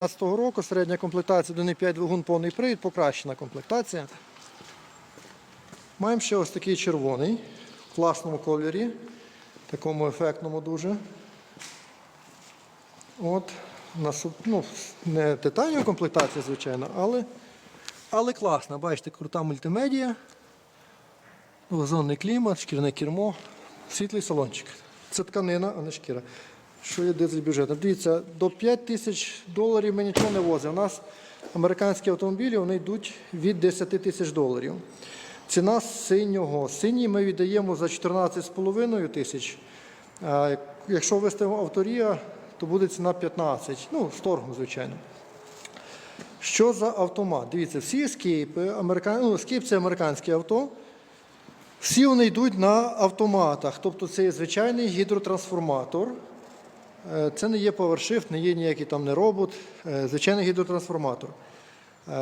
2015 року, середня комплектація 1,5 двигун повний привід, покращена комплектація. Маємо ще ось такий червоний, в класному кольорі, такому ефектному дуже. От, ну, не титанова комплектація, звичайно, але, але класна. Бачите, крута мультимедія, двозонний клімат, шкірне кермо, світлий салончик. Це тканина, а не шкіра. Що є дизель бюджетом? Дивіться, до 5 тисяч доларів ми нічого не возимо. У нас американські автомобілі вони йдуть від 10 тисяч доларів. Ціна синього. Синій ми віддаємо за 14,5 тисяч. Якщо виставимо авторія, то буде ціна 15. Ну, з торгом, звичайно. Що за автомат? Дивіться, всі ескейпи, американ... ну, ескейп це американське авто. Всі вони йдуть на автоматах. Тобто це є звичайний гідротрансформатор. Е, Це не є PowerShift, не є ніякий там не робот, е, звичайний гідротрансформатор. Е,